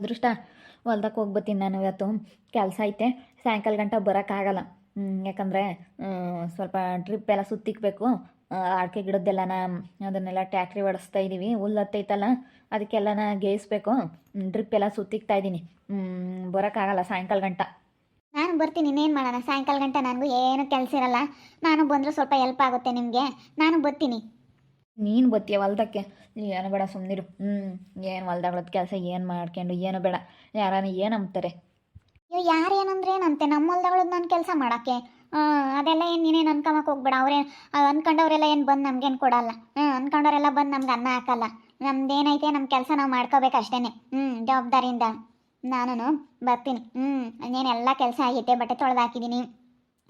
ಅದೃಷ್ಟ ಹೊಲ್ದಕ್ಕೆ ಹೋಗ್ಬತ್ತೀನಿ ನಾನು ಇವತ್ತು. ಕೆಲಸ ಐತೆ. ಸಾಯಂಕಾಲ ಗಂಟ ಬರೋಕ್ಕಾಗಲ್ಲ ಯಾಕಂದರೆ ಸ್ವಲ್ಪ ಟ್ರಿಪ್ ಎಲ್ಲ ಸುತ್ತಿಕ್ಬೇಕು. ಅಡಿಕೆ ಗಿಡದ್ದೆಲ್ಲನ, ಅದನ್ನೆಲ್ಲ ಟ್ಯಾಕ್ಟ್ರಿ ಓಡಿಸ್ತಾ ಇದ್ದೀವಿ ಹುಲ್ಲು ಹತ್ತೈತಲ್ಲ, ಅದಕ್ಕೆಲ್ಲನ ಗೇಯಿಸ್ಬೇಕು ಟ್ರಿಪ್ ಎಲ್ಲ ಸುತ್ತಿಕ್ತಾ ಇದ್ದೀನಿ ಬರೋಕ್ಕಾಗಲ್ಲ ಸಾಯಂಕಾಲ ಗಂಟ. ನಾನು ಬರ್ತೀನಿ, ಇನ್ನೇನು ಮಾಡೋಣ? ಸಾಯಂಕಾಲ ಗಂಟೆ ನನಗೂ ಏನು ಕೆಲಸ ಇರಲ್ಲ. ನಾನು ಬಂದರೂ ಸ್ವಲ್ಪ ಹೆಲ್ಪ್ ಆಗುತ್ತೆ ನಿಮಗೆ. ನಾನು ಬರ್ತೀನಿ. ನೀನು ಬತ್ತೀಯ ಹೊಲ್ದಕ್ಕೆ. ಏನು ಬೇಡ ಸುಮ್ಮನಿರು ಹ್ಞೂ ಏನು ಹೊಲ್ದಾಗಳದ ಕೆಲಸ, ಏನು ಮಾಡ್ಕೊಂಡು, ಏನು ಬೇಡ. ಯಾರಾನ ಏನು ಅಂಬ್ತಾರೆ ಅಯ್ಯೋ, ಯಾರು ಏನಂದ್ರೆ ಏನಂತೆ ನಮ್ಮ ಹೊಲ್ದಗಳದ್ದು ನಾನು ಕೆಲಸ ಮಾಡೋಕ್ಕೆ. ಅದೆಲ್ಲ ಏನು ನೀನೇನು ಅನ್ಕೊಂಬಕ್ಕೆ ಹೋಗ್ಬೇಡ. ಅವ್ರೇನು ಅನ್ಕೊಂಡವ್ರೆಲ್ಲ ಏನು ಬಂದು ನಮ್ಗೇನು ಕೊಡಲ್ಲ. ಹ್ಞೂ ಅನ್ಕೊಂಡವರೆಲ್ಲ ಬಂದು ನಮ್ಗೆ ಅನ್ನ ಹಾಕಲ್ಲ. ನಮ್ದೇನೈತೆ ನಮ್ಮ ಕೆಲಸ ನಾವು ಮಾಡ್ಕೋಬೇಕು ಅಷ್ಟೇ ಹ್ಞೂ ಜವಾಬ್ದಾರಿಯಿಂದ. ನಾನು ಬರ್ತೀನಿ. ಹ್ಞೂ ಇನ್ನೇನೆಲ್ಲ ಕೆಲಸ ಆಗೈತೆ ಬಟ್ಟೆ ತೊಳೆದು ಹಾಕಿದ್ದೀನಿ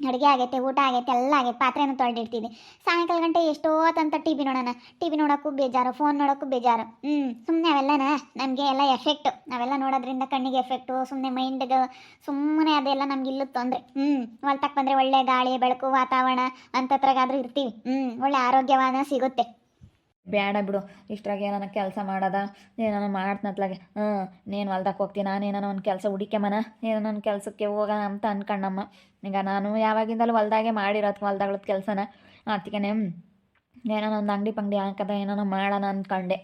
ಅಡುಗೆ ಆಗೈತೆ, ಊಟ ಆಗೈತೆ, ಎಲ್ಲ ಆಗೈತೆ, ಪಾತ್ರೆನೂ ತೊಳೆದಿಡ್ತೀನಿ. ಸಾಯಂಕಾಲ ಗಂಟೆ ಎಷ್ಟೋ ತಂತ ಟಿ ವಿ ನೋಡೋಣ. ಟಿ ವಿ ನೋಡೋಕ್ಕೂ ಬೇಜಾರು ಫೋನ್ ನೋಡೋಕ್ಕೂ ಬೇಜಾರು. ಹ್ಞೂ ಸುಮ್ಮನೆ ಅವೆಲ್ಲನ? ನಮಗೆ ಎಲ್ಲ ಎಫೆಕ್ಟ್ ನಾವೆಲ್ಲ ನೋಡೋದ್ರಿಂದ ಕಣ್ಣಿಗೆ ಎಫೆಕ್ಟು ಸುಮ್ಮನೆ ಮೈಂಡ್ಗೆ ಸುಮ್ಮನೆ ಅದೆಲ್ಲ ನಮ್ಗೆ ಇಲ್ಲದ ತೊಂದರೆ. ಹ್ಞೂ ಹೊಲ್ತಕ್ಕೆ ಬಂದರೆ ಒಳ್ಳೆ ಗಾಳಿ, ಬೆಳಕು, ವಾತಾವರಣ ಅಂತತ್ರಗಾದರೂ ಇರ್ತೀವಿ. ಹ್ಞೂ ಒಳ್ಳೆ ಆರೋಗ್ಯವಾದ ಸಿಗುತ್ತೆ. ಬೇಡ ಬಿಡು, ಇಷ್ಟ್ರಾಗ ಏನಾನ ಕೆಲಸ ಮಾಡದ, ಏನಾನ ಮಾಡ್ತನತ್ಲಾಗೆ, ಹ್ಞೂ, ನೀನು ಹೊಲ್ದಕ್ಕೆ ಹೋಗ್ತೀನಿ ನಾನು ಏನಾನ ಒಂದು ಕೆಲಸ ಹುಡಿಕೆಮನ ಏನೋ ಒಂದು ಕೆಲಸಕ್ಕೆ ಹೋಗೋಣ ಅಂತ ಅನ್ಕಂಡಮ್ಮ ಈಗ ನಾನು ಯಾವಾಗಿಂದಲೂ ಹೊಲ್ದಾಗೆ ಮಾಡಿರೋದು, ಹೊಲ್ದಾಗಳದ ಕೆಲಸನ ಅದಕ್ಕೆ ಏನಾನ ಒಂದು ಅಂಗಡಿ ಪಂಗಡಿ ಹಾಕದ, ಏನಾನ ಮಾಡೋಣ ಅಂದ್ಕೊಂಡೆ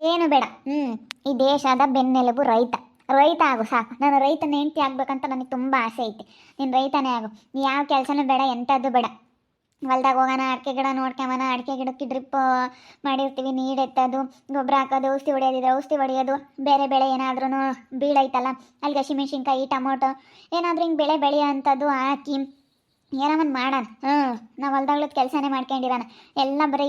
ಏನು ಬೇಡ, ಹ್ಞೂ, ಈ ದೇಶದ ಬೆನ್ನೆಲುಬು ರೈತ. ರೈತ ಆಗು, ಸಾಕು. ನಾನು ರೈತನ ಹೆಂಡತಿ ಆಗ್ಬೇಕಂತ ನನಗೆ ತುಂಬ ಆಸೆ ಐತೆ. ನೀನು ರೈತನೇ ಆಗು. ಯಾವ ಕೆಲಸನೂ ಬೇಡ ಎಂಥದ್ದು ಬೇಡ. ಹೊಲ್ದಾಗ ಹೋಗೋಣ, ಅಡಿಕೆ ಗಿಡ ನೋಡ್ಕೊಂಬನ, ಅಡಿಕೆ ಗಿಡಕ್ಕೆ ಡ್ರಿಪ್ ಮಾಡಿರ್ತೀವಿ, ನೀರು ಎತ್ತೋದು, ಗೊಬ್ಬರ ಹಾಕೋದು, ಔಷಧಿ ಹೊಡೆಯೋದಿದ್ರೆ ಔಷಧಿ ಹೊಡೆಯೋದು, ಬೇರೆ ಬೆಳೆ ಏನಾದ್ರೂ ಬೀಳೈತಲ್ಲ ಅಲ್ಲಿ ಹಸಿಮೆಣ್ಸಿನ್ಕಾಯಿ, ಟೊಮೊಟೊ, ಏನಾದರೂ ಹಿಂಗೆ ಬೆಳೆ ಬೆಳೆಯೋ ಅಂಥದ್ದು ಹಾಕಿ ಏನೋ ಒಂದು ಮಾಡೋಣ, ಹ್ಞೂ, ನಾವು ಹೊಲ್ದಾಗ್ಲದ ಕೆಲಸನೇ ಮಾಡ್ಕೊಂಡಿರೋಣ, ಎಲ್ಲ ಬರೀ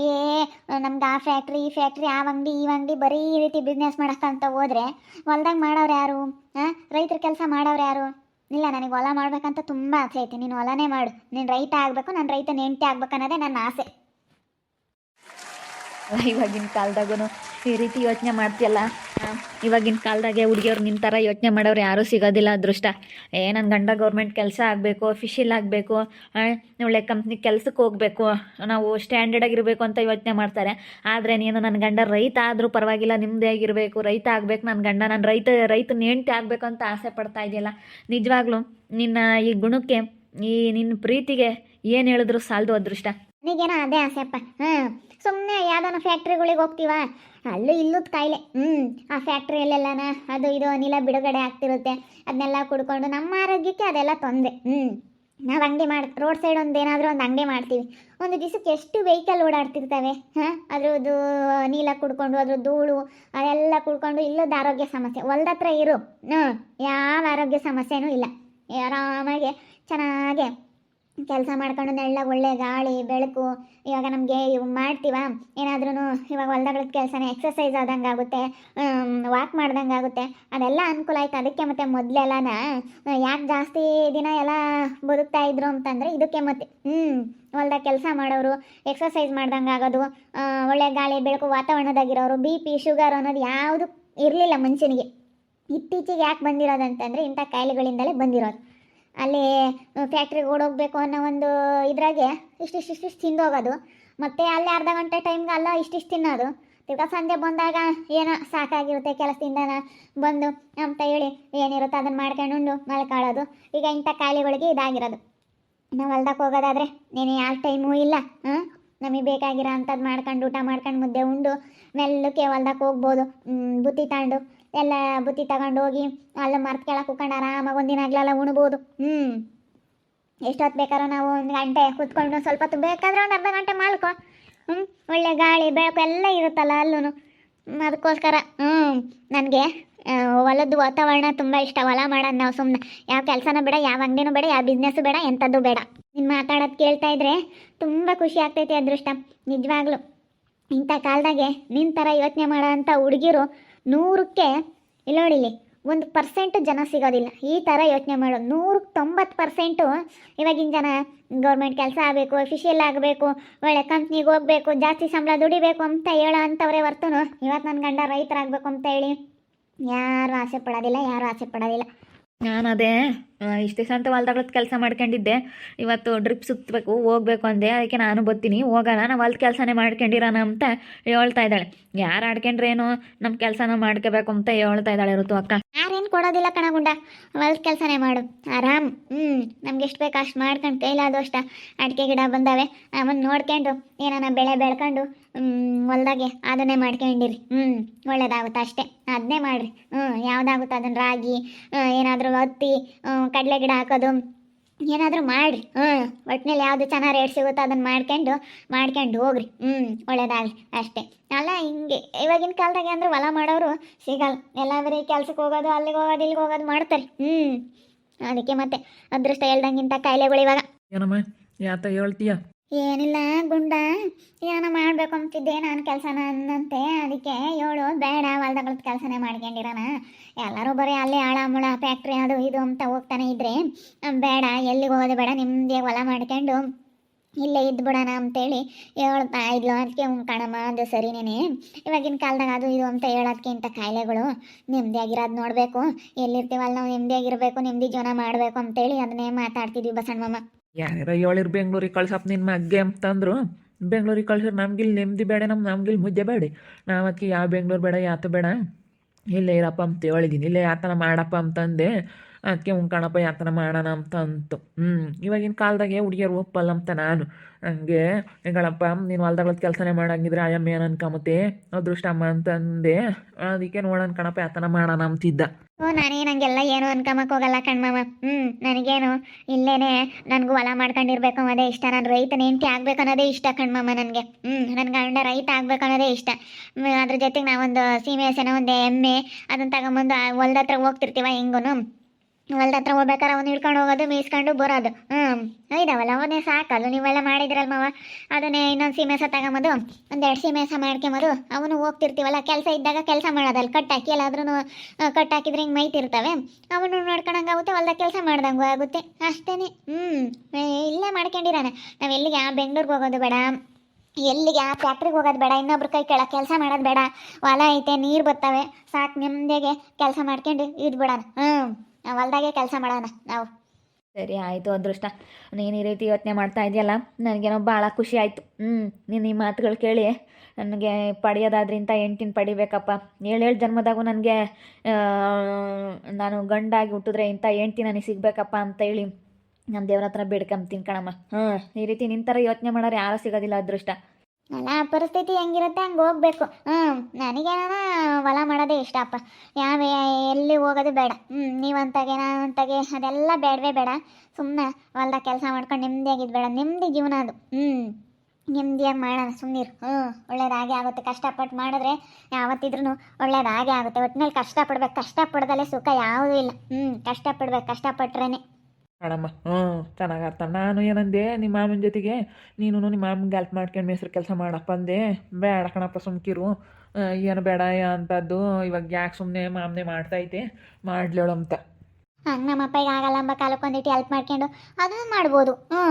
ನಮ್ಗೆ ಆ ಫ್ಯಾಕ್ಟ್ರಿ, ಈ ಫ್ಯಾಕ್ಟ್ರಿ, ಆ ಅಂಗಡಿ, ಈ ಅಂಗಡಿ ಬರೀ ಈ ರೀತಿ ಬಿಸ್ನೆಸ್ ಮಾಡೋಕ್ಕಂತ ಹೋದ್ರೆ, ಹೊಲ್ದಾಗ ಮಾಡೋರು ಯಾರು ಹಾಂ ರೈತರ ಕೆಲಸ ಮಾಡೋರು ಯಾರು? ಇಲ್ಲ, ನನಗೆ ಹೊಲ ಮಾಡ್ಬೇಕಂತ ತುಂಬ ಆಸೆ ಐತೆ. ನೀನು ಹೊಲನೇ ಮಾಡು. ನೀನು ರೈತ ಆಗಬೇಕು, ನಾನು ರೈತನ ಹೆಂಡತಿ ಆಗ್ಬೇಕು ಅನ್ನೋದೇ ನನ್ನ ಆಸೆ. ಇವಾಗಿನ ಕಾಲದಾಗೂ ಈ ರೀತಿ ಯೋಚನೆ ಮಾಡ್ತೀಯಲ್ಲ? ಇವಾಗಿನ ಕಾಲದಾಗೆ ಹುಡುಗಿಯವ್ರು ನಿನ್ನ ಥರ ಯೋಚನೆ ಮಾಡೋರು ಯಾರೂ ಸಿಗೋದಿಲ್ಲ, ಅದೃಷ್ಟ. ಏ ನನ್ನ ಗಂಡ ಗೌರ್ಮೆಂಟ್ ಕೆಲಸ ಆಗಬೇಕು ಫಿಶಿಲ್ ಆಗಬೇಕು ಒಳ್ಳೆ ಕಂಪ್ನಿ ಕೆಲ್ಸಕ್ಕೆ ಹೋಗಬೇಕು, ನಾವು ಸ್ಟ್ಯಾಂಡರ್ಡ್ ಆಗಿರಬೇಕು ಅಂತ ಯೋಚನೆ ಮಾಡ್ತಾರೆ. ಆದರೆ ನೀನು ನನ್ನ ಗಂಡ ರೈತ ಆದರೂ ಪರವಾಗಿಲ್ಲ ನಿಮ್ಮದೇ ಆಗಿರಬೇಕು, ರೈತ ಆಗಬೇಕು ನನ್ನ ಗಂಡ ನಾನು ರೈತ ರೈತ ನೇಣ್ತಿ ಆಗಬೇಕು ಅಂತ ಆಸೆ ಪಡ್ತಾ ಇದೆಯಲ್ಲ? ನಿಜವಾಗ್ಲೂ ನಿನ್ನ ಈ ಗುಣಕ್ಕೆ, ಈ ನಿನ್ನ ಪ್ರೀತಿಗೆ ಏನು ಹೇಳಿದ್ರು ಸಾಲದು ಅದೃಷ್ಟ. ನನಗೇನೋ ಅದೇ ಆಸೆಪ್ಪ ಹಾಂ ಸುಮ್ಮನೆ ಯಾವ್ದಾನ ಫ್ಯಾಕ್ಟ್ರಿಗಳಿಗೆ ಹೋಗ್ತೀವ? ಅಲ್ಲೂ ಇಲ್ಲದ ಕಾಯಿಲೆ. ಹ್ಞೂ ಆ ಫ್ಯಾಕ್ಟ್ರಿಯಲ್ಲೆಲ್ಲನ ಅದು ಇದು ಅನಿಲ ಬಿಡುಗಡೆ ಆಗ್ತಿರುತ್ತೆ. ಅದನ್ನೆಲ್ಲ ಕುಡ್ಕೊಂಡು ನಮ್ಮ ಆರೋಗ್ಯಕ್ಕೆ ಅದೆಲ್ಲ ತೊಂದರೆ. ಹ್ಞೂ ನಾವು ಅಂಗಡಿ ಮಾಡಿ, ರೋಡ್ ಸೈಡ್ ಒಂದು ಏನಾದರೂ ಒಂದು ಅಂಗಡಿ ಮಾಡ್ತೀವಿ. ಒಂದು ದಿವಸಕ್ಕೆ ಎಷ್ಟು ವೆಹಿಕಲ್ ಓಡಾಡ್ತಿರ್ತವೆ? ಹಾಂ? ಅದ್ರದ್ದು ನೀಲ ಕುಡ್ಕೊಂಡು ಅದ್ರ ಧೂಳು, ಅದೆಲ್ಲ ಕುಡ್ಕೊಂಡು ಇಲ್ಲದ ಆರೋಗ್ಯ ಸಮಸ್ಯೆ. ಹೊಲ್ದ ಹತ್ರ ಇರು. ಹ್ಞೂ ಯಾವ ಆರೋಗ್ಯ ಸಮಸ್ಯೆನೂ ಇಲ್ಲ. ಆರಾಮಾಗಿ ಚೆನ್ನಾಗೆ ಕೆಲಸ ಮಾಡ್ಕೊಂಡು ನೆಳ್ಳ ಒಳ್ಳೆ ಗಾಳಿ, ಬೆಳಕು, ಇವಾಗ ನಮಗೆ ಇವು ಮಾಡ್ತೀವ ಏನಾದ್ರೂ ಇವಾಗ ಹೊಲ್ದಗಳದ ಕೆಲಸನೇ ಎಕ್ಸಸೈಸ್ ಆದಂಗೆ ಆಗುತ್ತೆ ವಾಕ್ ಮಾಡ್ದಂಗೆ ಆಗುತ್ತೆ, ಅದೆಲ್ಲ ಅನುಕೂಲ ಆಯ್ತು. ಅದಕ್ಕೆ ಮತ್ತೆ ಮೊದಲೆಲ್ಲನ ಯಾಕೆ ಜಾಸ್ತಿ ದಿನ ಎಲ್ಲ ಬದುಕ್ತಾ ಇದ್ರು ಅಂತಂದರೆ ಇದಕ್ಕೆ ಮತ್ತೆ ಹ್ಞೂ ಹೊಲ್ದಾಗ ಕೆಲಸ ಮಾಡೋರು ಎಕ್ಸಸೈಸ್ ಮಾಡ್ದಂಗೆ ಆಗೋದು ಒಳ್ಳೆ ಗಾಳಿ, ಬೆಳಕು, ವಾತಾವರಣದಾಗಿರೋರು ಬಿ ಪಿ ಶುಗರ್ ಅನ್ನೋದು ಯಾವುದು ಇರಲಿಲ್ಲ ಮನುಷ್ಯನಿಗೆ. ಇತ್ತೀಚೆಗೆ ಯಾಕೆ ಬಂದಿರೋದಂತಂದರೆ ಇಂಥ ಕಾಯಿಲೆಗಳಿಂದಲೇ ಬಂದಿರೋದು. ಅಲ್ಲಿ ಫ್ಯಾಕ್ಟ್ರಿಗೆ ಓಡೋಗ್ಬೇಕು ಅನ್ನೋ ಒಂದು ಇದ್ರಾಗೆ ಇಷ್ಟಿಷ್ಟು ಇಷ್ಟಿಷ್ಟು ತಿಂದೋಗೋದು. ಮತ್ತೆ ಅಲ್ಲಿ ಅರ್ಧ ಗಂಟೆ ಟೈಮ್ಗೆ ಅಲ್ಲ ಇಷ್ಟಿಷ್ಟು ತಿನ್ನೋದು. ತಿರ್ಗಾ ಸಂಜೆ ಬಂದಾಗ ಏನೋ ಸಾಕಾಗಿರುತ್ತೆ ಕೆಲಸದಿಂದ ಬಂದು ಅಂತ ಹೇಳಿ ಏನಿರುತ್ತೆ ಅದನ್ನು ಮಾಡ್ಕೊಂಡು ಉಂಡು ಮಲ್ಕೊಳ್ಳೋದು. ಈಗ ಇಂಥ ಕಾಯಿಲೆಗಳಿಗೆ ಇದಾಗಿರೋದು. ನಾವು ಹೊಲ್ದಕ್ಕೆ ಹೋಗೋದಾದ್ರೆ ನೀನು ಯಾವ ಟೈಮು ಇಲ್ಲ ಹಾಂ ನಮಗೆ ಬೇಕಾಗಿರೋ ಅಂಥದ್ದು ಮಾಡ್ಕೊಂಡು ಊಟ ಮಾಡ್ಕೊಂಡು ಮುದ್ದೆ ಉಂಡು, ಮೆಲ್ಲಕ್ಕೆ ಹೊಲ್ದಕ್ಕೆ ಹೋಗ್ಬೋದು. ಬುತ್ತಿ ತಗೊಂಡು ಎಲ್ಲ ಬುತ್ತಿ ತಗೊಂಡು ಹೋಗಿ ಅಲ್ಲ ಮರ್ತ್ ಕೆಳಗೆ ಕುತ್ಕೊಂಡು ಆರಾಮಾಗಿ ಒಂದಿನ ಆಗ್ಲೆಲ್ಲ ಉಣ್ಬೋದು. ಹ್ಞೂ ಎಷ್ಟೊತ್ತು ಬೇಕಾದ್ರೂ ನಾವು ಒಂದು ಗಂಟೆ ಕುತ್ಕೊಂಡು ಸ್ವಲ್ಪ ಹೊತ್ತು ಬೇಕಾದ್ರೆ ಒಂದು ಅರ್ಧ ಗಂಟೆ ಮಾಡ್ಕೊ. ಹ್ಞೂ ಒಳ್ಳೆ ಗಾಳಿ, ಬೆಳಕು ಎಲ್ಲ ಇರುತ್ತಲ್ಲ ಅಲ್ಲೂ ಅದಕ್ಕೋಸ್ಕರ ಹ್ಞೂ ನನಗೆ ಹೊಲದ ವಾತಾವರಣ ತುಂಬ ಇಷ್ಟ. ಹೊಲ ಮಾಡೋದು ನಾವು ಸುಮ್ಮನೆ ಯಾವ ಕೆಲಸನೂ ಬೇಡ, ಯಾವ ಅಂಗಡಿನೂ ಬೇಡ, ಯಾವ ಬಿಸ್ನೆಸ್ಸು ಬೇಡ ಎಂಥದ್ದು ಬೇಡ. ನೀನು ಮಾತಾಡೋದು ಕೇಳ್ತಾ ಇದ್ರೆ ತುಂಬ ಖುಷಿ ಆಗ್ತೈತಿ ಅದೃಷ್ಟ. ನಿಜವಾಗ್ಲೂ. ಇಂಥ ಕಾಲದಾಗೆ ನಿನ್ನ ಥರ ಯೋಚನೆ ಮಾಡೋ ಅಂಥ ಹುಡುಗಿರು ನೂರಕ್ಕೆ, ಇಲ್ಲಿ ನೋಡಿಲಿ ಒಂದು ಪರ್ಸೆಂಟ್ ಜನ ಸಿಗೋದಿಲ್ಲ. ಈ ಥರ ಯೋಚನೆ ಮಾಡೋದು ನೂರಕ್ಕೆ ತೊಂಬತ್ತು ಪರ್ಸೆಂಟು ಇವಾಗಿನ ಜನ ಗೌರ್ಮೆಂಟ್ ಕೆಲಸ ಆಗಬೇಕು ಅಫಿಷಿಯಲ್ ಆಗಬೇಕು, ಒಳ್ಳೆ ಕಂಪ್ನಿಗೆ ಹೋಗಬೇಕು, ಜಾಸ್ತಿ ಸಂಬಳ ದುಡಿಬೇಕು ಅಂತ ಹೇಳೋ ಅಂಥವ್ರೆ ಹೊರ್ತನು ಇವತ್ತು ನನ್ನ ಗಂಡ ರೈತರಾಗಬೇಕು ಅಂತ ಹೇಳಿ ಯಾರು ಆಸೆ ಪಡೋದಿಲ್ಲ, ಯಾರು ಆಸೆ ಪಡೋದಿಲ್ಲ. ನಾನು ಅದೇ ಇಷ್ಟು ಸಂತ ಅಂತ ಕೆಲಸ ಮಾಡ್ಕೊಂಡಿದ್ದೆ. ಇವತ್ತು ಡ್ರಿಪ್ ಸುತ್ತಬೇಕು ಹೋಗ್ಬೇಕು ಅಂದೆ. ಅದಕ್ಕೆ ನಾನು ಬರ್ತೀನಿ ಹೋಗೋಣ ನಾವು ಹೊಲ್ದ ಕೆಲಸನೇ ಮಾಡ್ಕೊಂಡಿರೋಣ ಅಂತ ಹೇಳ್ತಾ ಇದ್ದಾಳೆ. ಯಾರು ಆಡ್ಕೊಂಡ್ರೇನು? ನಮ್ಮ ಕೆಲಸನ ಮಾಡ್ಕೋಬೇಕು ಅಂತ ಹೇಳ್ತಾ ಇದ್ದಾಳೆ ಋತು ಅಕ್ಕ. ಯಾರೇನು ಕೊಡೋದಿಲ್ಲ ಕಣಗುಂಡ ಹೊಲ್ದ ಕೆಲಸನೇ ಮಾಡು. ಆರಾಮ್. ಹ್ಞೂ ನಮ್ಗೆ ಎಷ್ಟು ಬೇಕು ಅಷ್ಟು ಮಾಡ್ಕೊಂಡು ಕೈಲಾದು ಅಷ್ಟ. ಅಡಿಕೆ ಗಿಡ ಬಂದಾವೆ. ಅವನ್ನ ನೋಡ್ಕೊಂಡು ಏನಾನ ಬೆಳೆ ಬೆಳ್ಕೊಂಡು ಹೊಲ್ದಾಗೆ ಅದನ್ನೇ ಮಾಡ್ಕೊಂಡಿರಿ. ಹ್ಞೂ ಒಳ್ಳೇದಾಗುತ್ತೆ ಅಷ್ಟೇ. ಅದನ್ನೇ ಮಾಡಿರಿ. ಹ್ಞೂ ಯಾವ್ದಾಗುತ್ತೆ ಅದನ್ನ ರಾಗಿ ಏನಾದರೂ ಹತ್ತಿ ಕಡಲೆ ಗಿಡ ಹಾಕೋದು. ಏನಾದರೂ ಮಾಡಿರಿ. ಹ್ಞೂ ಒಟ್ಟಿನಲ್ಲಿ ಯಾವುದು ಚೆನ್ನಾಗಿ ರೇಟ್ ಸಿಗುತ್ತೆ ಅದನ್ನು ಮಾಡ್ಕೊಂಡು ಮಾಡ್ಕೊಂಡು ಹೋಗ್ರಿ. ಹ್ಞೂ ಒಳ್ಳೇದಾಗಲಿ. ಅಷ್ಟೇ. ಅಲ್ಲ, ಹಿಂಗೆ ಇವಾಗಿನ ಕಾಲದಾಗೆ ಅಂದ್ರೆ ಹೊಲ ಮಾಡೋರು ಸಿಗಲ್ಲ. ಎಲ್ಲ ಬರೀ ಕೆಲ್ಸಕ್ಕೆ ಹೋಗೋದು, ಅಲ್ಲಿಗೆ ಹೋಗೋದು, ಇಲ್ಲಿಗೆ ಹೋಗೋದು ಮಾಡ್ತಾರೆ. ಹ್ಞೂ ಅದಕ್ಕೆ ಮತ್ತೆ ಅದೃಷ್ಟ ಹೇಳ್ದಂಗಿಂತ ಕಾಯಿಲೆಗಳು ಇವಾಗ. ಏನಮ್ಮ? ಯಾತ ಹೇಳ್ತೀಯ? ಏನಿಲ್ಲ ಗುಂಡ, ಏನೋ ಮಾಡಬೇಕು ಅಂತಿದ್ದೆ ನಾನು ಕೆಲಸನ ಅನ್ನಂತೆ ಅದಕ್ಕೆ ಏಳು ಬೇಡ ಹೊಲ್ದಾಗ ಕೆಲಸನೇ ಮಾಡ್ಕೊಂಡಿರೋಣ ಎಲ್ಲರೂ ಬರೀ ಅಲ್ಲಿ ಆಳ ಮುಳ ಫ್ಯಾಕ್ಟ್ರಿ ಅದು ಇದು ಅಂತ ಹೋಗ್ತಾನೆ ಇದ್ರೆ ಬೇಡ, ಎಲ್ಲಿಗೆ ಹೋಗೋದು ಬೇಡ ನಿಮ್ಮದೇ ಹೊಲ ಮಾಡ್ಕೊಂಡು ಇಲ್ಲೇ ಇದ್ಬಿಡೋಣ ಅಂತೇಳಿ ಹೇಳ್ತಾ ಇದ್ಲು. ಅದಕ್ಕೆ ಕಣಮ್ಮ, ಅದು ಸರಿನೇನೆ. ಇವಾಗಿನ ಕಾಲದಾಗ ಅದು ಇದು ಅಂತ ಹೇಳೋದಕ್ಕಿಂತ ಕಾಯಿಲೆಗಳು ನೆಮ್ಮದಿಯಾಗಿರೋದು ನೋಡಬೇಕು. ಎಲ್ಲಿರ್ತೀವಲ್ಲ ನಾವು, ನೆಮ್ಮದಿಯಾಗಿರಬೇಕು, ನೆಮ್ಮದಿ ಜೀವನ ಮಾಡಬೇಕು ಅಂತೇಳಿ ಅದನ್ನೇ ಮಾತಾಡ್ತಿದ್ವಿ ಬಸಣ್ಣಮ್ಮ ಯಾರ್ಯಾರ ಹೇಳಿರ್ ಬೆಂಗ್ಳೂರಿಗೆ ಕಳ್ಸಪ್ಪ ನಿನ್ನ ಮಗ್ಗೆ ಅಂತಂದ್ರು. ಬೆಂಗ್ಳೂರಿಗೆ ಕಳ್ಸಿರ್ ನಮ್ಗಿಲ್ಲಿ ನೆಮ್ಮದಿ ಬೇಡ ನಮ್ಮ ನಮ್ಗಿಲ್ಲಿ ಮುದ್ದೆ ಬೇಡ. ನಾವು ಅದಕ್ಕೆ ಯಾವ ಬೆಂಗ್ಳೂರು ಬೇಡ, ಯಾತ ಬೇಡ. ಇಲ್ಲೇ ಇರಪ್ಪ ಅಂತ ಹೇಳಿದ್ದೀನಿ ಇಲ್ಲೇ ಯಾತನ ಮಾಡಪ್ಪ ಅಂತಂದೆ. ಅದಕ್ಕೆ ಕಣಪ್ಪ ಯಾತನ ಮಾಡೋಣ ಅಂತ ಅಂತು ಹ್ಞೂ ಇವಾಗಿನ ಕಾಲದಾಗೆ ಹುಡುಗಿಯರು ಒಪ್ಪಲ್ಲ ಅಂತ ನಾನು. ಹಂಗೆ ಹೆಂಗಳಪ್ಪ ನೀನು ಹೊಲ್ದಾಗ್ಲದ ಕೆಲಸನೇ ಮಾಡಂಗಿದ್ರೆ ಆಯಮ್ಮ ಏನು ಅನ್ಕೊಂಬತ್ತೆ ಅದೃಷ್ಟಮ್ಮ ಅಂತಂದೆ. ಅದಕ್ಕೆ ನೋಡೋಣ ಕಣಪ್ಪ ಯಾತನ ಮಾಡೋಣ ಅಂತಿದ್ದ. ಓ ನಾನೇನು ಹಂಗೆಲ್ಲ ಏನು ಅನ್ಕೊಂಬಕ್ ಹೋಗಲ್ಲ ಕಣ್ಮಮ್ಮ. ಹ್ಞೂ ನನಗೇನು, ಇಲ್ಲೇನೆ ನನಗೂ ಹೊಲ ಮಾಡ್ಕೊಂಡಿರ್ಬೇಕು ಅನ್ನೋದೇ ಇಷ್ಟ. ನಾನು ರೈತನ ಹೆಂಡತಿ ಆಗ್ಬೇಕು ಅನ್ನೋದೇ ಇಷ್ಟ ಕಣ್ಮಮ್ಮ ನನಗೆ. ಹ್ಞೂ ನನ್ನ ಗಂಡ ರೈತ ಆಗ್ಬೇಕು ಅನ್ನೋದೇ ಇಷ್ಟ. ಅದ್ರ ಜೊತೆಗೆ ನಾವೊಂದು ಸೀಮೆ ಹಸನ ಒಂದು ಎಮ್ಮೆ ಅದನ್ನ ತಗೊಂಬಂದು ಆ ಹೊಲ್ದ ಹತ್ರ ಹೋಗ್ತಿರ್ತೀವ ಹೆಂಗೂ ಹೊಲ್ದ ಹತ್ರ ಹೋಗ್ಬೇಕಾರೆ ಅವ್ನು ಹಿಡ್ಕೊಂಡು ಹೋಗೋದು ಮೇಯಿಸ್ಕೊಂಡು ಬರೋದು. ಹ್ಞೂ ಇದಾವಲ್ಲ ಅವನ್ನೇ ಸಾಕಲ್ಲ. ನೀವೆಲ್ಲ ಮಾಡಿದ್ರಲ್ಲ ಮಾವ ಅದನ್ನೇ ಇನ್ನೊಂದು ಸೀಮೆಸ ತಗೊಂಬೋದು, ಒಂದೆರಡು ಸೀಮೆಸ ಮಾಡ್ಕೊಂಬೋದು. ಅವನು ಹೋಗ್ತಿರ್ತೀವಲ್ಲ, ಕೆಲಸ ಇದ್ದಾಗ ಕೆಲಸ ಮಾಡೋದಲ್ಲ ಕಟ್ಟಾಕಿ ಎಲ್ಲಾದ್ರೂ ಕಟ್ ಹಾಕಿದ್ರೆ ಹಿಂಗೆ ಮೈತಿರ್ತವೆ ಅವನು ನೋಡ್ಕೊಳಂಗಾಗುತ್ತೆ ಹೊಲ್ದಾಗ ಕೆಲಸ ಮಾಡ್ದಂಗೂ ಆಗುತ್ತೆ. ಅಷ್ಟೇನೆ. ಹ್ಞೂ ಇಲ್ಲೇ ಮಾಡ್ಕೊಂಡಿರಾನೆ ನಾವು ಎಲ್ಲಿಗೆ, ಆ ಬೆಂಗ್ಳೂರಿಗೆ ಹೋಗೋದು ಬೇಡ. ಎಲ್ಲಿಗೆ, ಆ ಫ್ಯಾಕ್ಟ್ರಿಗೆ ಹೋಗೋದು ಬೇಡ. ಇನ್ನೊಬ್ರ ಕೈ ಕೆಳ ಕೆಲಸ ಮಾಡೋದು ಬೇಡ. ಹೊಲ ಐತೆ, ನೀರು ಬರ್ತವೆ ಸಾಕು ನೆಮ್ಮದಿಗೆ ಕೆಲಸ ಮಾಡ್ಕೊಂಡು ಇದ್ಬಿಡೋಣ ಹ್ಞೂ ಹೊಲ್ದಾಗೆ ಕೆಲಸ ಮಾಡೋಣ, ನಾವು. ಸರಿ, ಆಯಿತು ಅದೃಷ್ಟ. ನೀನು ಈ ರೀತಿ ಯೋಚನೆ ಮಾಡ್ತಾ ಇದೆಯಲ್ಲ, ನನಗೇನೋ ಭಾಳ ಖುಷಿ ಆಯಿತು. ಹ್ಞೂ ನೀನು ಈ ಮಾತುಗಳು ಕೇಳಿ, ನನಗೆ ಪಡೆಯೋದಾದ್ರಿಂದ ಹೆಂಡ್ತಿನ ಪಡಿಬೇಕಪ್ಪ. ಏಳೇಳು ಜನ್ಮದಾಗೂ ನನಗೆ ನಾನು ಗಂಡಾಗಿ ಹುಟ್ಟಿದ್ರೆ ಇಂಥ ಹೆಂಡ್ತಿ ನನಗೆ ಸಿಗಬೇಕಪ್ಪ ಅಂತ ಹೇಳಿ ನಾನು ದೇವ್ರ ಹತ್ರ ಬೇಡ್ಕೊಂತೀನಿ ಕಣಮ್ಮ. ಹ್ಞೂ ಈ ರೀತಿ ನಿನ್ನ ಥರ ಯೋಚನೆ ಮಾಡೋರು ಯಾರೂ ಸಿಗೋದಿಲ್ಲ ಅದೃಷ್ಟ. ಅಲ್ಲ ಪರಿಸ್ಥಿತಿ ಹೆಂಗಿರುತ್ತೆ ಹಂಗೆ ಹೋಗ್ಬೇಕು. ಹ್ಞೂ ನನಗೇನ ಹೊಲ ಮಾಡೋದೇ ಇಷ್ಟಪ್ಪ ಯಾವ ಎಲ್ಲಿ ಹೋಗೋದು ಬೇಡ. ಹ್ಞೂ ನೀವಂತಾಗೆ ನಾನಂತಾಗೆ ಅದೆಲ್ಲ ಬೇಡವೇ ಬೇಡ. ಸುಮ್ಮನೆ ಹೊಲ್ದಾಗ ಕೆಲಸ ಮಾಡ್ಕೊಂಡು ನೆಮ್ಮದಿಯಾಗಿದ್ದು ಬೇಡ ನೆಮ್ಮದಿ ಜೀವನ ಅದು. ಹ್ಞೂ ನೆಮ್ಮದಿಯಾಗಿ ಮಾಡೋಣ ಸುಮ್ಮನಿರು ಹ್ಞೂ ಒಳ್ಳೇದಾಗೆ ಆಗುತ್ತೆ. ಕಷ್ಟಪಟ್ಟು ಮಾಡಿದ್ರೆ ಯಾವತ್ತಿದ್ರೂ ಒಳ್ಳೇದಾಗೆ ಆಗುತ್ತೆ. ಒಟ್ಟಿನಲ್ಲಿ ಕಷ್ಟಪಡ್ಬೇಕು. ಕಷ್ಟಪಡ್ದಲ್ಲೇ ಸುಖ ಯಾವುದೂ ಇಲ್ಲ. ಹ್ಞೂ ಕಷ್ಟಪಡ್ಬೇಕು. ಕಷ್ಟಪಟ್ರೇನೆ. ಕಣಮ್ಮ ಹ್ಞೂ, ಚೆನ್ನಾಗಿ ನಾನು ಏನಂದೆ, ನಿಮ್ಮ ಮಾಮನ ಜೊತೆಗೆ ನೀನು ನಿಮ್ಮ ಮಾಮನ್ಗೆ ಹೆಲ್ಪ್ ಮಾಡ್ಕೊಂಡು ಮೇಸ್ರು ಕೆಲಸ ಮಾಡಪ್ಪ ಅಂದೆ. ಬೇಡ ಕಣಪ್ಪ ಸುಮ್ಕಿರು. ಏನು ಬೇಡ ಅಂತದ್ದು, ಇವಾಗ ಯಾಕೆ ಸುಮ್ಮನೆ ಮಾಮನೆ ಮಾಡ್ತೈತೆ ಮಾಡ್ಲೇಳು ಅಂತ ಹಂಗೆ ನಮ್ಮ ಅಪ್ಪಗೆ ಆಗಲ್ಲ ಅಂಬ ಕಾಲಕ್ಕೆ ಒಂದಿಟ್ಟು ಹೆಲ್ಪ್ ಮಾಡ್ಕೊಂಡು ಅದನ್ನು ಮಾಡ್ಬೋದು. ಹ್ಞೂ.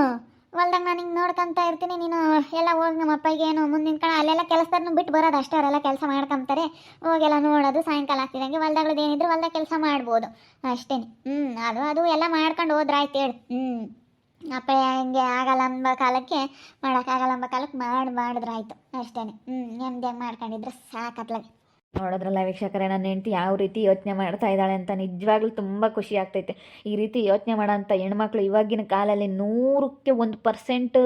ಹೊಲ್ದಾಗ ನಾನು ಹಿಂಗೆ ನೋಡ್ಕೊಂತ ಇರ್ತೀನಿ, ನೀನು ಎಲ್ಲ ಹೋಗಿ ನಮ್ಮ ಅಪ್ಪಗೆ ಏನು ಮುಂದಿನ ಕಣ ಅಲ್ಲೆಲ್ಲ ಕೆಲಸದನ್ನು ಬಿಟ್ಟು ಬರೋದು ಅಷ್ಟೇ, ಅವರೆಲ್ಲ ಕೆಲಸ ಮಾಡ್ಕೊಂತಾರೆ. ಹೋಗೆಲ್ಲ ನೋಡೋದು, ಸಾಯಂಕಾಲ ಆಗ್ತಿದ್ದಂಗೆ ಹೊಲ್ದಾಗ್ಳದ್ದು ಏನಿದ್ರು ಹೊಲ್ದಾಗ ಕೆಲಸ ಮಾಡ್ಬೋದು. ಅಷ್ಟೇ ಹ್ಞೂ ಅದು ಅದು ಎಲ್ಲ ಮಾಡ್ಕೊಂಡು ಹೋದ್ರಾಯ್ತು ಹೇಳಿ. ಹ್ಞೂ ಅಪ್ಪ ಹಿಂಗೆ ಆಗಲ್ಲ ಎಂಬ ಕಾಲಕ್ಕೆ ಮಾಡೋಕ್ಕಾಗಲ್ಲ ಎಂಬ ಕಾಲಕ್ಕೆ ಮಾಡಿ, ಮಾಡಿದ್ರಾಯ್ತು. ಅಷ್ಟೇ ಹ್ಞೂ ನೆಮ್ಮದಿಯಾಗಿ ಮಾಡ್ಕೊಂಡಿದ್ರೆ ಸಾಕತ್ಲಾಗೆ. ನೋಡಿದ್ರಲ್ಲ ವೀಕ್ಷಕರೇ, ನನ್ನ ಹೆಂಡತಿ ಯಾವ ರೀತಿ ಯೋಚನೆ ಮಾಡ್ತಾ ಇದ್ದಾಳೆ ಅಂತ ನಿಜವಾಗ್ಲೂ ತುಂಬ ಖುಷಿ ಆಗ್ತೈತೆ. ಈ ರೀತಿ ಯೋಚನೆ ಮಾಡೋಂಥ ಹೆಣ್ಮಕ್ಳು ಇವಾಗಿನ ಕಾಲಲ್ಲಿ ನೂರಕ್ಕೆ ಒಂದು ಪರ್ಸೆಂಟ್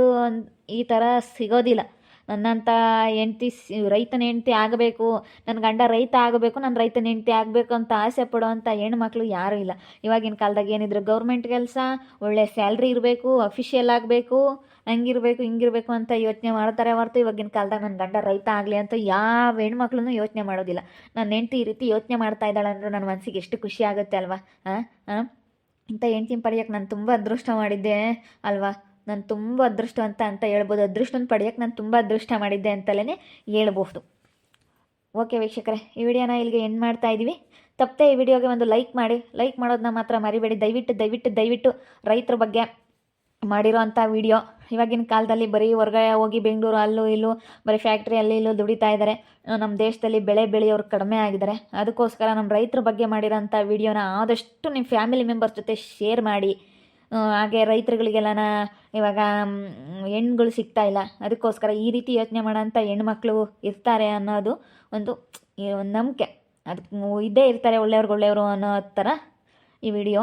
ಈ ಥರ ಸಿಗೋದಿಲ್ಲ. ನನ್ನಂಥ ಹೆಂಡ್ತಿ ರೈತನ ಹೆಂಡ್ತಿ ಆಗಬೇಕು ನನ್ನ ಗಂಡ ರೈತ ಆಗಬೇಕು ನನ್ನ ರೈತನ ಹೆಂಡ್ತಿ ಆಗಬೇಕು ಅಂತ ಆಸೆ ಪಡುವಂಥ ಹೆಣ್ಮಕ್ಳು ಯಾರೂ ಇಲ್ಲ. ಇವಾಗಿನ ಕಾಲದಾಗ ಏನಿದ್ರು ಗೌರ್ಮೆಂಟ್ ಕೆಲಸ, ಒಳ್ಳೆ ಸ್ಯಾಲ್ರಿ ಇರಬೇಕು, ಅಫಿಷಿಯಲ್ ಆಗಬೇಕು, ಹಂಗಿರಬೇಕು, ಹಿಂಗಿರಬೇಕು ಅಂತ ಯೋಚನೆ ಮಾಡ್ತಾರೆ ಹೊರತು ಇವಾಗಿನ ಕಾಲದಾಗ ನನ್ನ ಗಂಡ ರೈತ ಆಗಲಿ ಅಂತ ಯಾವ ಹೆಣ್ಮಕ್ಳು ಯೋಚನೆ ಮಾಡೋದಿಲ್ಲ. ನನ್ನ ಹೆಂಡ್ತಿ ಈ ರೀತಿ ಯೋಚನೆ ಮಾಡ್ತಾ ಇದ್ದಾಳೆ ಅಂದರೆ ನನ್ನ ಮನಸ್ಸಿಗೆ ಎಷ್ಟು ಖುಷಿ ಆಗುತ್ತೆ ಅಲ್ವಾ? ಹಾಂ ಹಾಂ ಇಂಥ ಹೆಂಡ್ತಿನ ಪಡೆಯೋಕ್ಕೆ ನಾನು ತುಂಬ ಅದೃಷ್ಟ ಮಾಡಿದ್ದೆ ಅಲ್ವಾ? ನಾನು ತುಂಬ ಅದೃಷ್ಟ ಅಂತ ಅಂತ ಹೇಳ್ಬೋದು. ಅದೃಷ್ಟನ ಪಡೆಯೋಕ್ಕೆ ನಾನು ತುಂಬ ಅದೃಷ್ಟ ಮಾಡಿದ್ದೆ ಅಂತಲೇ ಹೇಳ್ಬಹುದು ಓಕೆ ವೀಕ್ಷಕರೇ, ಈ ವಿಡಿಯೋನ ಇಲ್ಲಿಗೆ ಎಂಡ್ ಮಾಡ್ತಾ ಇದ್ದೀವಿ ತಪ್ಪದೆ ಈ ವಿಡಿಯೋಗೆ ಒಂದು ಲೈಕ್ ಮಾಡಿ. ಲೈಕ್ ಮಾಡೋದನ್ನ ಮಾತ್ರ ಮರಿಬೇಡಿ. ದಯವಿಟ್ಟು ದಯವಿಟ್ಟು ದಯವಿಟ್ಟು ರೈತರ ಬಗ್ಗೆ ಮಾಡಿರೋ ಅಂಥ ವಿಡಿಯೋ. ಇವಾಗಿನ ಕಾಲದಲ್ಲಿ ಬರೀ ಹೊರ್ಗಡೆ ಹೋಗಿ ಬೆಂಗಳೂರು ಅಲ್ಲೂ ಇಲ್ಲೂ, ಬರೀ ಫ್ಯಾಕ್ಟ್ರಿ ಅಲ್ಲಿ ಇಲ್ಲೂ ದುಡಿತಾ ಇದ್ದಾರೆ. ನಮ್ಮ ದೇಶದಲ್ಲಿ ಬೆಳೆ ಬೆಳೆಯೋರು ಕಡಿಮೆ ಆಗಿದ್ದಾರೆ. ಅದಕ್ಕೋಸ್ಕರ ನಮ್ಮ ರೈತರ ಬಗ್ಗೆ ಮಾಡಿರೋಂಥ ವಿಡಿಯೋನ ಆದಷ್ಟು ನಿಮ್ಮ ಫ್ಯಾಮಿಲಿ ಮೆಂಬರ್ಸ್ ಜೊತೆ ಶೇರ್ ಮಾಡಿ. ಹಾಗೆ ರೈತರುಗಳಿಗೆಲ್ಲನ ಇವಾಗ ಹೆಣ್ಗಳು ಸಿಗ್ತಾ ಇಲ್ಲ. ಅದಕ್ಕೋಸ್ಕರ ಈ ರೀತಿ ಯೋಚನೆ ಮಾಡೋಂಥ ಹೆಣ್ಮಕ್ಳು ಇರ್ತಾರೆ ಅನ್ನೋದು ಒಂದು ನಂಬಿಕೆ. ಅದಕ್ಕೆ ಇದ್ದೇ ಇರ್ತಾರೆ ಒಳ್ಳೆಯವ್ರಿಗೆ ಒಳ್ಳೆಯವರು ಅನ್ನೋ ಥರ ಈ ವಿಡಿಯೋ.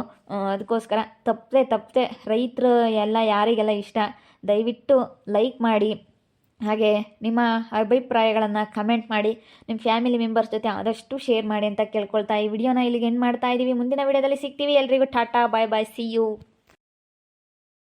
ಅದಕ್ಕೋಸ್ಕರ ತಪ್ಪದೆ ತಪ್ಪದೆ ರೈತರು ಎಲ್ಲ ಯಾರಿಗೆಲ್ಲ ಇಷ್ಟ, ದಯವಿಟ್ಟು ಲೈಕ್ ಮಾಡಿ. ಹಾಗೆ ನಿಮ್ಮ ಅಭಿಪ್ರಾಯಗಳನ್ನು ಕಮೆಂಟ್ ಮಾಡಿ. ನಿಮ್ಮ ಫ್ಯಾಮಿಲಿ ಮೆಂಬರ್ಸ್ ಜೊತೆ ಆದಷ್ಟು ಶೇರ್ ಮಾಡಿ ಅಂತ ಕೇಳ್ಕೊಳ್ತಾ ಈ ವಿಡಿಯೋನ ಇಲ್ಲಿಗೆ ಏನು ಮಾಡ್ತಾ ಇದ್ದೀವಿ ಮುಂದಿನ ವಿಡಿಯೋದಲ್ಲಿ ಸಿಗ್ತೀವಿ. ಎಲ್ರಿಗೂ Tata, bye bye see you